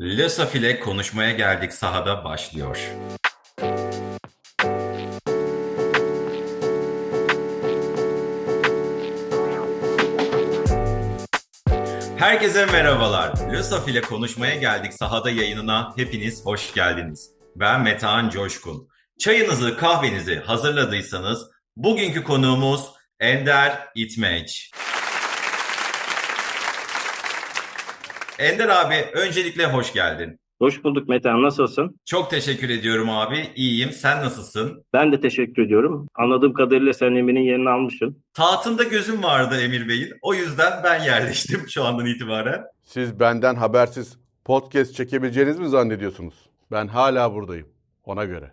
Lösaf ile konuşmaya geldik sahada başlıyor. Herkese merhabalar. Lösaf ile konuşmaya geldik sahada yayınına hepiniz hoş geldiniz. Ben Metehan Coşkun. Çayınızı kahvenizi hazırladıysanız bugünkü konuğumuz Ender İtmeç. Ender abi öncelikle hoş geldin. Hoş bulduk Metehan, nasılsın? Çok teşekkür ediyorum abi. İyiyim. Sen nasılsın? Ben de teşekkür ediyorum. Anladığım kadarıyla sen Emir'in yerini almışsın. Tahtında gözüm vardı Emir Bey'in. O yüzden ben yerleştim şu andan itibaren. Siz benden habersiz podcast çekebileceğiniz mi zannediyorsunuz? Ben hala buradayım. Ona göre.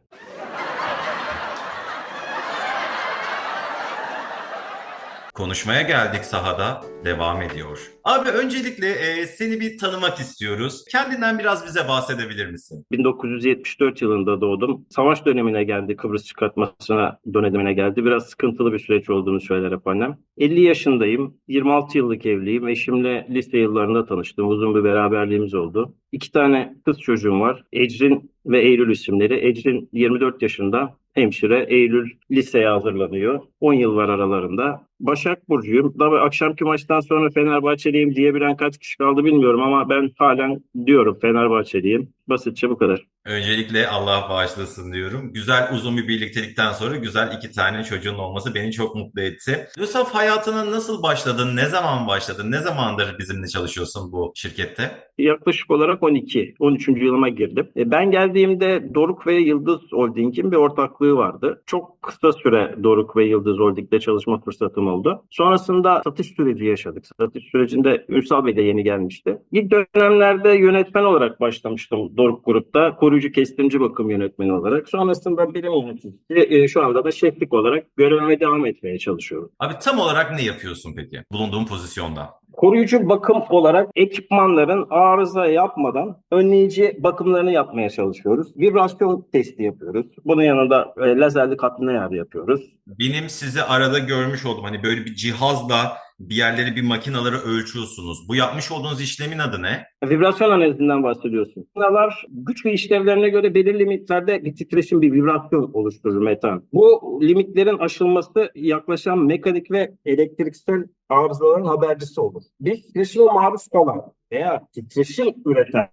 Konuşmaya geldik sahada devam ediyor. Abi öncelikle e, seni bir tanımak istiyoruz. Kendinden biraz bize bahsedebilir misin? 1974 yılında doğdum. Savaş dönemine geldi, Kıbrıs çıkartmasına dönemine geldi. Biraz sıkıntılı bir süreç olduğunu söyler hep annem. 50 yaşındayım, 26 yıllık evliyim. Eşimle lise yıllarında tanıştım. Uzun bir beraberliğimiz oldu. İki tane kız çocuğum var. Ecrin ve Eylül isimleri. Ecrin 24 yaşında, hemşire. Eylül liseye hazırlanıyor. 10 yıl var aralarında. Başak Burcu'yum. Tabii akşamki maçtan sonra Fenerbahçeliyim diyebilen kaç kişi kaldı bilmiyorum ama ben halen diyorum Fenerbahçeliyim. Basitçe bu kadar. Öncelikle Allah bağışlasın diyorum. Güzel uzun bir birliktelikten sonra güzel iki tane çocuğun olması beni çok mutlu etti. Yusuf hayatına nasıl başladın? Ne zaman başladın? Ne zamandır bizimle çalışıyorsun bu şirkette? Yaklaşık olarak 12, 13. yılıma girdim. E, Ben geldiğimde Doruk ve Yıldız Holding'in bir ortaklığı vardı. Çok kısa süre Doruk ve Yıldız Holding'de çalışma fırsatım oldu. Sonrasında satış süreci yaşadık. Satış sürecinde Ünsal Bey de yeni gelmişti. İlk dönemlerde yönetmen olarak başlamıştım Doruk Grup'ta. Koruyucu kestimci bakım yönetmeni olarak. Sonrasında birim yöneticisi. e, Şu anda da şeflik olarak görevime devam etmeye çalışıyorum. Abi tam olarak ne yapıyorsun peki? Bulunduğun pozisyonda. Koruyucu bakım olarak ekipmanların arıza yapmadan önleyici bakımlarını yapmaya çalışıyoruz. Vibrasyon testi yapıyoruz. Bunun yanında e, lazerli ayarı yapıyoruz. Benim sizi arada görmüş oldum. Hani böyle bir cihazla bir yerleri, bir makinaları ölçüyorsunuz. Bu yapmış olduğunuz işlemin adı ne? Vibrasyon analizinden bahsediyorsun. Bunlar güç ve işlevlerine göre belirli miktarda bir titreşim, bir vibrasyon oluşturur metan. Bu limitlerin aşılması yaklaşan mekanik ve elektriksel arızaların habercisi olur. Biz titreşime maruz kalan veya titreşim üreten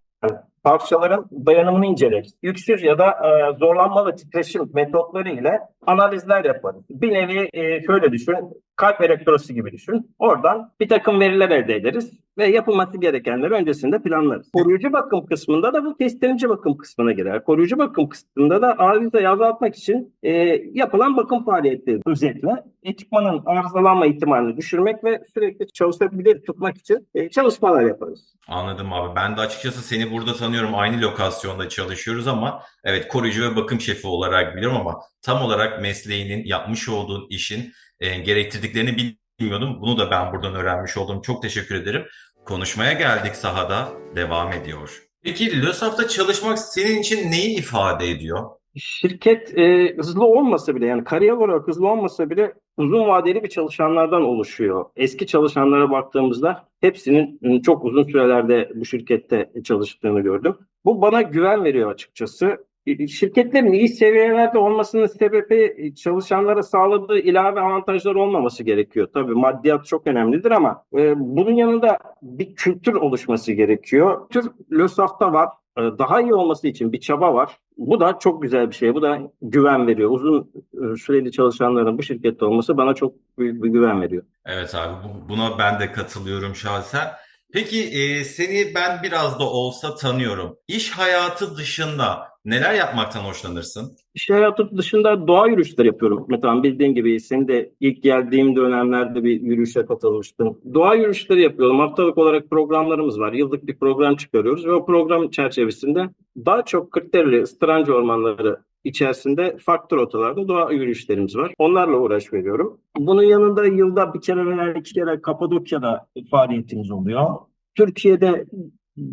parçaların dayanımını inceleriz. Yüksüz ya da e, zorlanmalı titreşim metotları ile analizler yaparız. Bir nevi e, şöyle düşün, kalp elektrosu gibi düşün. Oradan bir takım veriler elde ederiz ve yapılması gerekenleri öncesinde planlarız. Koruyucu bakım kısmında da bu testlenici bakım kısmına girer. Koruyucu bakım kısmında da arızayı azaltmak için e, yapılan bakım faaliyetleri özetle ekipmanın arızalanma ihtimalini düşürmek ve sürekli çalışabilir tutmak için e, çalışmalar yaparız. Anladım abi. Ben de açıkçası seni burada tanıyorum. Aynı lokasyonda çalışıyoruz ama evet koruyucu ve bakım şefi olarak biliyorum ama tam olarak mesleğinin yapmış olduğun işin e, gerektirdiklerini bilmiyordum. Bunu da ben buradan öğrenmiş oldum. Çok teşekkür ederim. Konuşmaya geldik sahada devam ediyor. Peki LÖSAF'ta çalışmak senin için neyi ifade ediyor? Şirket e, hızlı olmasa bile yani kariyer olarak hızlı olmasa bile uzun vadeli bir çalışanlardan oluşuyor. Eski çalışanlara baktığımızda hepsinin e, çok uzun sürelerde bu şirkette çalıştığını gördüm. Bu bana güven veriyor açıkçası. Şirketlerin iyi seviyelerde olmasının sebebi e, çalışanlara sağladığı ilave avantajlar olmaması gerekiyor. Tabii maddiyat çok önemlidir ama e, bunun yanında bir kültür oluşması gerekiyor. Kültür LÖSAF'ta var. E, Daha iyi olması için bir çaba var. Bu da çok güzel bir şey. Bu da güven veriyor. Uzun e, süreli çalışanların bu şirkette olması bana çok büyük bir güven veriyor. Evet abi bu- buna ben de katılıyorum şahsen. Peki e, seni ben biraz da olsa tanıyorum. İş hayatı dışında neler yapmaktan hoşlanırsın? İş hayatı dışında doğa yürüyüşleri yapıyorum. Mesela bildiğin gibi senin de ilk geldiğim dönemlerde bir yürüyüşe katılmıştın. Doğa yürüyüşleri yapıyorum. Haftalık olarak programlarımız var. Yıllık bir program çıkarıyoruz ve o program çerçevesinde daha çok Kırklareli, Istırancı ormanları içerisinde farklı rotalarda doğa yürüyüşlerimiz var. Onlarla uğraş veriyorum. Bunun yanında yılda bir kere veya iki kere Kapadokya'da faaliyetimiz oluyor. Türkiye'de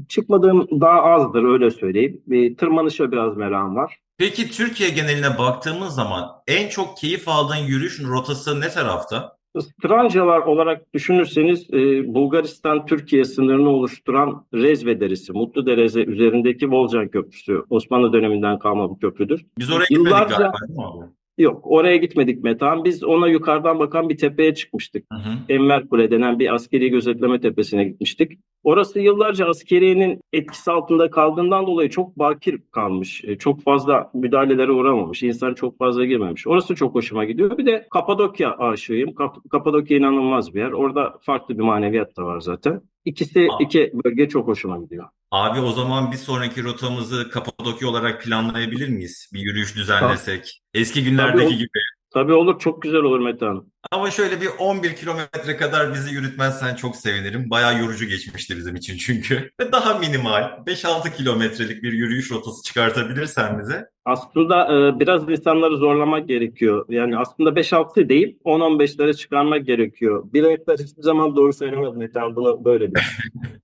çıkmadığım daha azdır öyle söyleyeyim. Bir tırmanışa biraz merakım var. Peki Türkiye geneline baktığımız zaman en çok keyif aldığın yürüyüş rotası ne tarafta? Strancalar olarak düşünürseniz e, Bulgaristan-Türkiye sınırını oluşturan Rezve Deresi, Mutlu Deresi üzerindeki Volcan Köprüsü Osmanlı döneminden kalma bir köprüdür. Biz oraya gitmedik Yıllarca- galiba değil mi abi? Yok oraya gitmedik Metehan. Biz ona yukarıdan bakan bir tepeye çıkmıştık. Hı hı. Enver Kule denen bir askeri gözetleme tepesine gitmiştik. Orası yıllarca askeriyenin etkisi altında kaldığından dolayı çok bakir kalmış. E, Çok fazla müdahalelere uğramamış. İnsan çok fazla girmemiş. Orası çok hoşuma gidiyor. Bir de Kapadokya aşığıyım. Kap- Kapadokya inanılmaz bir yer. Orada farklı bir maneviyat da var zaten. İkisi Aa. iki bölge çok hoşuma gidiyor. Abi o zaman bir sonraki rotamızı Kapadokya olarak planlayabilir miyiz? Bir yürüyüş düzenlesek. Eski günlerdeki Tabii. gibi. Tabii olur çok güzel olur Metehan. Ama şöyle bir 11 kilometre kadar bizi yürütmezsen çok sevinirim. Bayağı yorucu geçmişti bizim için çünkü. Ve daha minimal 5-6 kilometrelik bir yürüyüş rotası çıkartabilirsen bize. Aslında e, biraz insanları zorlamak gerekiyor. Yani aslında 5-6 değil 10-15'lere çıkarmak gerekiyor. Biletler hiçbir zaman doğru söylemez Metehan bunu böyle bir.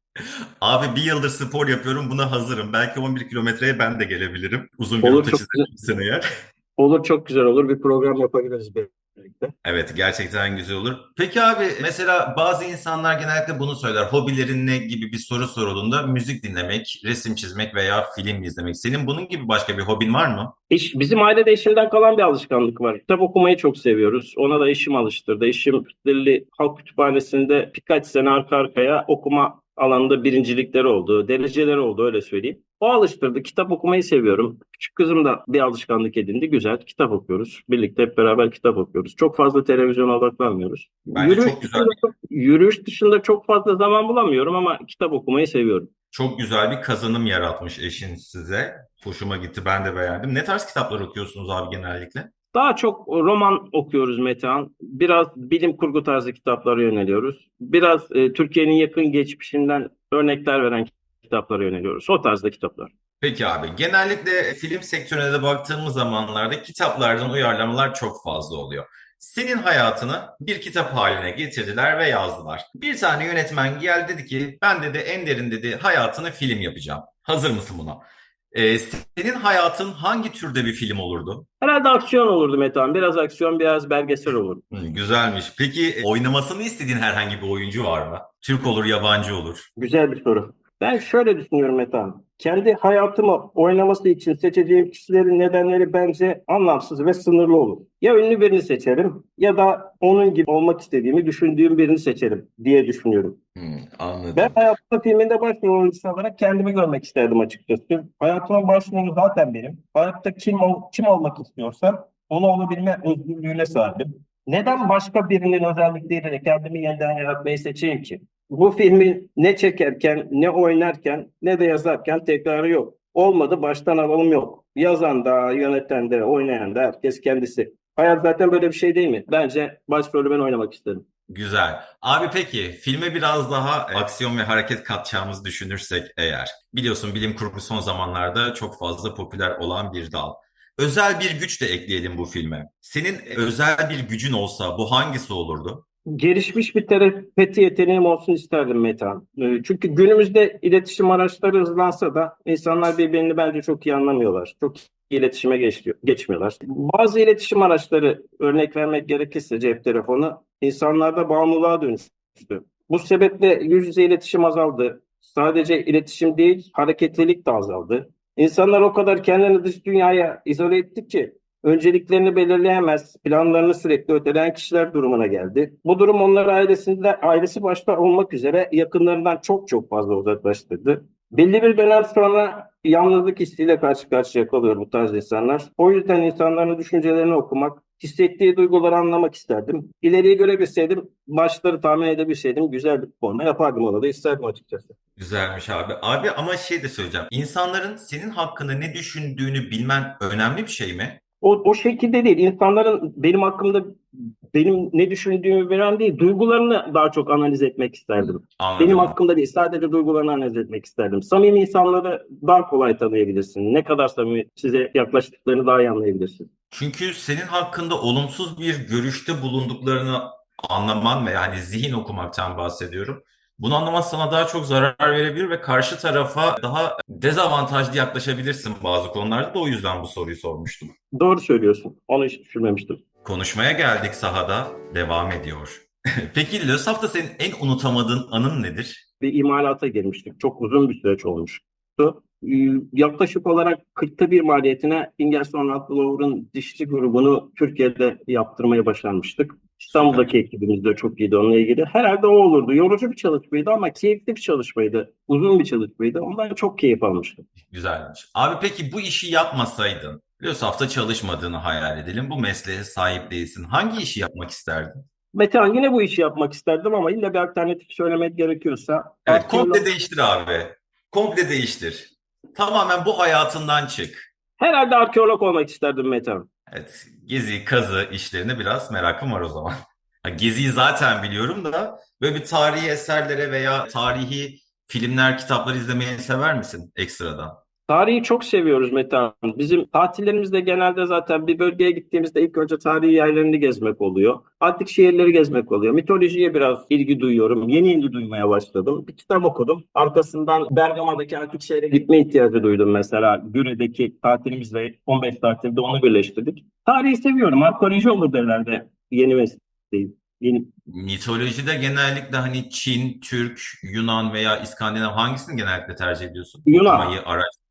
Abi bir yıldır spor yapıyorum buna hazırım. Belki 11 kilometreye ben de gelebilirim. Uzun bir Olur, rota çizebilirsin eğer. Olur çok güzel olur bir program yapabiliriz birlikte. Evet gerçekten güzel olur. Peki abi mesela bazı insanlar genellikle bunu söyler. Hobilerin ne gibi bir soru sorulduğunda müzik dinlemek, resim çizmek veya film izlemek. Senin bunun gibi başka bir hobin var mı? İş, bizim ailede eşimden kalan bir alışkanlık var. Kitap okumayı çok seviyoruz. Ona da eşim alıştırdı. Eşim Kırklareli Halk Kütüphanesi'nde birkaç sene arka arkaya okuma alanında birincilikleri oldu, dereceleri oldu öyle söyleyeyim. O alıştırdı. Kitap okumayı seviyorum. Küçük kızım da bir alışkanlık edindi. Güzel. Kitap okuyoruz. Birlikte hep beraber kitap okuyoruz. Çok fazla televizyona odaklanmıyoruz. Bence yürüyüş, çok güzel. Dışında yürüyüş dışında çok fazla zaman bulamıyorum ama kitap okumayı seviyorum. Çok güzel bir kazanım yaratmış eşin size. Hoşuma gitti ben de beğendim. Ne tarz kitaplar okuyorsunuz abi genellikle? Daha çok roman okuyoruz Metehan. Biraz bilim kurgu tarzı kitaplara yöneliyoruz. Biraz e, Türkiye'nin yakın geçmişinden örnekler veren kitaplara yöneliyoruz. O tarzda kitaplar. Peki abi genellikle film sektörüne de baktığımız zamanlarda kitaplardan uyarlamalar çok fazla oluyor. Senin hayatını bir kitap haline getirdiler ve yazdılar. Bir tane yönetmen geldi dedi ki ben dedi Ender'in dedi hayatını film yapacağım. Hazır mısın buna? Ee, senin hayatın hangi türde bir film olurdu? Herhalde aksiyon olurdu Metehan. Biraz aksiyon, biraz belgesel olur. Hı, güzelmiş. Peki e, oynamasını istediğin herhangi bir oyuncu var mı? Türk olur, yabancı olur. Güzel bir soru. Ben şöyle düşünüyorum Metehan. Kendi hayatımı oynaması için seçeceğim kişilerin nedenleri bence anlamsız ve sınırlı olur. Ya ünlü birini seçerim ya da onun gibi olmak istediğimi düşündüğüm birini seçerim diye düşünüyorum. Hı, anladım. Ben hayatımda filminde başrol oyuncusu olarak kendimi görmek isterdim açıkçası. Hayatımın başrolü zaten benim. Hayatta kim, ol- kim olmak istiyorsam onu olabilme özgürlüğüne sahibim. Neden başka birinin özellikleriyle kendimi yeniden yaratmayı seçeyim ki? Bu filmi ne çekerken, ne oynarken, ne de yazarken tekrarı yok. Olmadı baştan alalım yok. Yazan da, yöneten de, oynayan da herkes kendisi. Hayat zaten böyle bir şey değil mi? Bence başrolü ben oynamak isterim. Güzel. Abi peki filme biraz daha aksiyon ve hareket katacağımızı düşünürsek eğer. Biliyorsun bilim kurgu son zamanlarda çok fazla popüler olan bir dal. Özel bir güç de ekleyelim bu filme. Senin özel bir gücün olsa bu hangisi olurdu? Gelişmiş bir telepati yeteneğim olsun isterdim Metehan. Ee, Çünkü günümüzde iletişim araçları hızlansa da insanlar birbirini bence çok iyi anlamıyorlar. Çok iyi iletişime geçiyor, geçmiyorlar. Bazı iletişim araçları örnek vermek gerekirse cep telefonu insanlarda bağımlılığa dönüştü. Bu sebeple yüz yüze iletişim azaldı. Sadece iletişim değil, hareketlilik de azaldı. İnsanlar o kadar kendini dış dünyaya izole etti ki önceliklerini belirleyemez, planlarını sürekli öteleyen kişiler durumuna geldi. Bu durum onları ailesinde, ailesi başta olmak üzere yakınlarından çok çok fazla uzaklaştırdı. Belli bir dönem sonra yalnızlık hissiyle karşı karşıya kalıyor bu tarz insanlar. O yüzden insanların düşüncelerini okumak, hissettiği duyguları anlamak isterdim. İleriyi görebilseydim, başları tahmin edebilseydim güzel bir forma yapardım onu da isterdim açıkçası. Güzelmiş abi. Abi ama şey de söyleyeceğim. İnsanların senin hakkında ne düşündüğünü bilmen önemli bir şey mi? O, o şekilde değil. İnsanların benim hakkımda benim ne düşündüğümü bilen değil, duygularını daha çok analiz etmek isterdim. Anladım. Benim hakkımda değil, sadece duygularını analiz etmek isterdim. Samimi insanları daha kolay tanıyabilirsin. Ne kadar samimi size yaklaştıklarını daha iyi anlayabilirsin. Çünkü senin hakkında olumsuz bir görüşte bulunduklarını anlaman ve yani zihin okumaktan bahsediyorum. Bunu anlaman sana daha çok zarar verebilir ve karşı tarafa daha dezavantajlı yaklaşabilirsin bazı konularda da o yüzden bu soruyu sormuştum. Doğru söylüyorsun. Onu hiç düşünmemiştim. Konuşmaya geldik sahada devam ediyor. Peki LÖSAF'ta senin en unutamadığın anın nedir? Bir imalata girmiştik. Çok uzun bir süreç olmuştu. Ee, Yaklaşık olarak 40'ta bir maliyetine Ingersoll Rutherford'un dişçi grubunu Türkiye'de yaptırmaya başarmıştık. İstanbul'daki ekibimiz de çok iyiydi onunla ilgili. Herhalde o olurdu. Yorucu bir çalışmaydı ama keyifli bir çalışmaydı. Uzun bir çalışmaydı. Ondan çok keyif almıştım. Güzelmiş. Abi peki bu işi yapmasaydın, LÖSAF'ta çalışmadığını hayal edelim. Bu mesleğe sahip değilsin. Hangi işi yapmak isterdin? Metehan yine bu işi yapmak isterdim ama illa bir alternatif söylemek gerekiyorsa. Evet, komple değiştir abi. Komple değiştir. Tamamen bu hayatından çık. Herhalde arkeolog olmak isterdim Metehan. Evet, gezi, kazı işlerine biraz merakım var o zaman. Geziyi zaten biliyorum da böyle bir tarihi eserlere veya tarihi filmler, kitaplar izlemeyi sever misin ekstradan? Tarihi çok seviyoruz Metehan. Bizim tatillerimizde genelde zaten bir bölgeye gittiğimizde ilk önce tarihi yerlerini gezmek oluyor. Antik şehirleri gezmek oluyor. Mitolojiye biraz ilgi duyuyorum. Yeni ilgi duymaya başladım. Bir kitap okudum. Arkasından Bergama'daki antik şehre gitme ihtiyacı duydum mesela. Güre'deki tatilimizle 15 tatilde onu birleştirdik. Tarihi seviyorum. Arkeoloji olur herhalde yeni mesleğim. Yeni Mitolojide genellikle hani Çin, Türk, Yunan veya İskandinav hangisini genellikle tercih ediyorsun? Yunan. Okumayı, araştırmayı.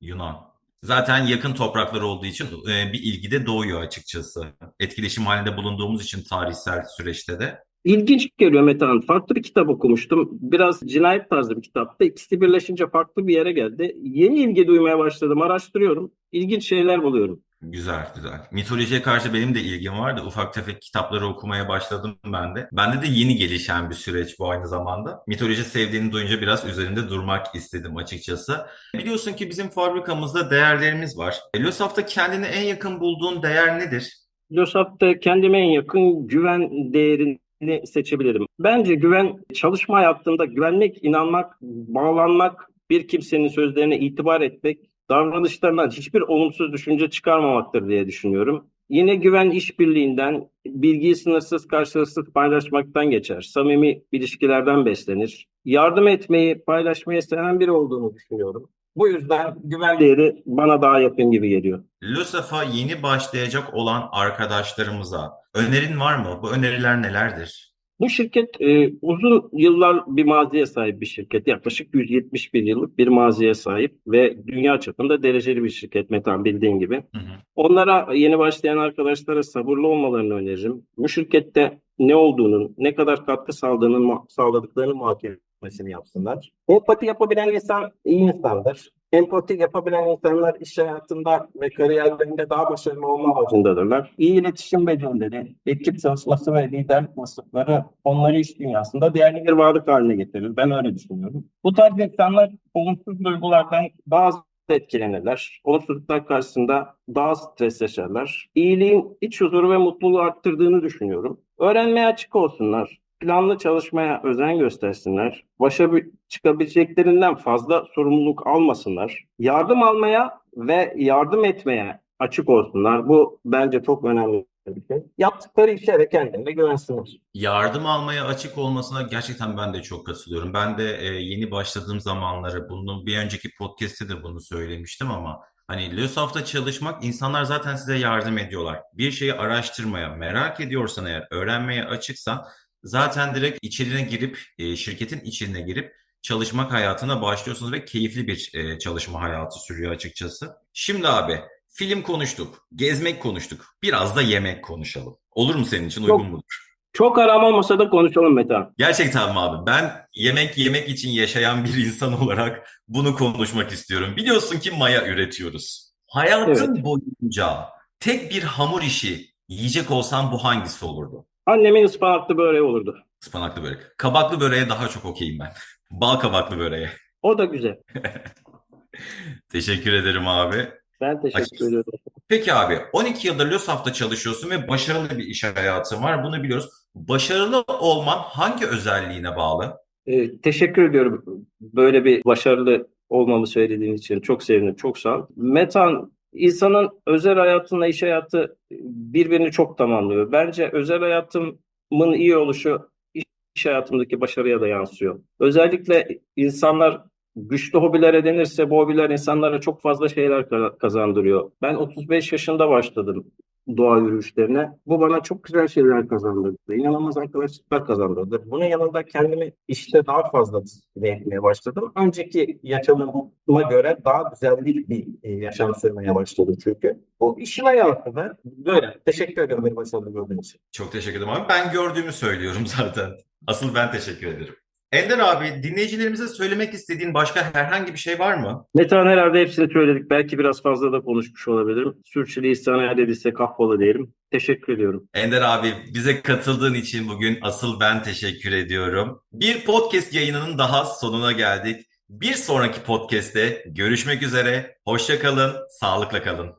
Yunan. Zaten yakın topraklar olduğu için e, bir ilgi de doğuyor açıkçası. Etkileşim halinde bulunduğumuz için tarihsel süreçte de. İlginç geliyor Metehan. Farklı bir kitap okumuştum. Biraz cinayet tarzı bir kitaptı. İkisi birleşince farklı bir yere geldi. Yeni ilgi duymaya başladım. Araştırıyorum. İlginç şeyler buluyorum. Güzel, güzel. Mitolojiye karşı benim de ilgim vardı. Ufak tefek kitapları okumaya başladım ben de. Bende de yeni gelişen bir süreç bu aynı zamanda. Mitoloji sevdiğini duyunca biraz üzerinde durmak istedim açıkçası. Biliyorsun ki bizim fabrikamızda değerlerimiz var. LÖSAF'ta kendine en yakın bulduğun değer nedir? LÖSAF'ta kendime en yakın güven değerini seçebilirim. Bence güven çalışma hayatında güvenmek, inanmak, bağlanmak, bir kimsenin sözlerine itibar etmek, davranışlarından hiçbir olumsuz düşünce çıkarmamaktır diye düşünüyorum. Yine güven işbirliğinden, bilgiyi sınırsız karşılıksız paylaşmaktan geçer. Samimi ilişkilerden beslenir. Yardım etmeyi, paylaşmayı seven biri olduğunu düşünüyorum. Bu yüzden güven değeri bana daha yakın gibi geliyor. LÖSAF'a yeni başlayacak olan arkadaşlarımıza önerin var mı? Bu öneriler nelerdir? Bu şirket e, uzun yıllar bir maziye sahip bir şirket. Yaklaşık 171 yıllık bir maziye sahip ve dünya çapında dereceli bir şirket Metan bildiğin gibi. Hı hı. Onlara yeni başlayan arkadaşlara sabırlı olmalarını öneririm. Bu şirkette ne olduğunun, ne kadar katkı sağladığının, sağladıklarını muhakemesini yapsınlar. Empati yapabilen insan iyi insandır. Empati yapabilen insanlar iş hayatında ve kariyerlerinde daha başarılı olma amacındadırlar. İyi iletişim becerileri, ekip çalışması ve liderlik vasıfları onları iş dünyasında değerli bir varlık haline getirir. Ben öyle düşünüyorum. Bu tarz insanlar olumsuz duygulardan az etkilenirler. Olumsuzluklar karşısında daha stres yaşarlar. İyiliğin iç huzuru ve mutluluğu arttırdığını düşünüyorum. Öğrenmeye açık olsunlar. Planlı çalışmaya özen göstersinler. Başa çıkabileceklerinden fazla sorumluluk almasınlar. Yardım almaya ve yardım etmeye açık olsunlar. Bu bence çok önemli bir şey. Yaptıkları işe ve kendilerine güvensinler. Yardım almaya açık olmasına gerçekten ben de çok katılıyorum. Ben de e, yeni başladığım zamanları bunu bir önceki podcast'te de bunu söylemiştim ama hani LÖSAF'ta çalışmak insanlar zaten size yardım ediyorlar. Bir şeyi araştırmaya, merak ediyorsan eğer, öğrenmeye açıksan zaten direkt içine girip e, şirketin içine girip çalışmak hayatına başlıyorsunuz ve keyifli bir e, çalışma hayatı sürüyor açıkçası. Şimdi abi film konuştuk, gezmek konuştuk. Biraz da yemek konuşalım. Olur mu senin için? Uygun mudur? Çok aram olmasa da konuşalım Meta. Gerçekten mi abi? Ben yemek yemek için yaşayan bir insan olarak bunu konuşmak istiyorum. Biliyorsun ki maya üretiyoruz. Hayatın boyunca tek bir hamur işi yiyecek olsam bu hangisi olurdu? Annemin ıspanaklı böreği olurdu. Ispanaklı börek. Kabaklı böreğe daha çok okeyim ben. Bal kabaklı böreğe. O da güzel. Teşekkür ederim abi. Ben teşekkür Açıkçası. ediyorum. Peki abi 12 yıldır LÖSAF'ta çalışıyorsun ve başarılı bir iş hayatın var. Bunu biliyoruz. Başarılı olman hangi özelliğine bağlı? Ee, teşekkür ediyorum böyle bir başarılı olmamı söylediğin için. Çok sevindim. Çok sağ ol. Metan, insanın özel hayatıyla iş hayatı birbirini çok tamamlıyor. Bence özel hayatımın iyi oluşu iş hayatımdaki başarıya da yansıyor. Özellikle insanlar güçlü hobiler edinirse bu hobiler insanlara çok fazla şeyler ka- kazandırıyor. Ben 35 yaşında başladım doğa yürüyüşlerine. Bu bana çok güzel şeyler kazandırdı. İnanılmaz arkadaşlıklar kazandırdı. Bunun yanında kendimi işte daha fazla disipline etmeye başladım. Önceki yaşamıma göre daha düzenli bir e, yaşam sürmeye başladım çünkü. Bu işin hayatı da böyle. Teşekkür ederim beni başarılı için. Çok teşekkür ederim abi. Ben gördüğümü söylüyorum zaten. Asıl ben teşekkür ederim. Ender abi, dinleyicilerimize söylemek istediğin başka herhangi bir şey var mı? Metehan herhalde hepsini söyledik. Belki biraz fazla da konuşmuş olabilirim. Sürçülisan edilse kahvola diyelim. Teşekkür ediyorum. Ender abi, bize katıldığın için bugün asıl ben teşekkür ediyorum. Bir podcast yayınının daha sonuna geldik. Bir sonraki podcast'te görüşmek üzere. Hoşça kalın, sağlıkla kalın.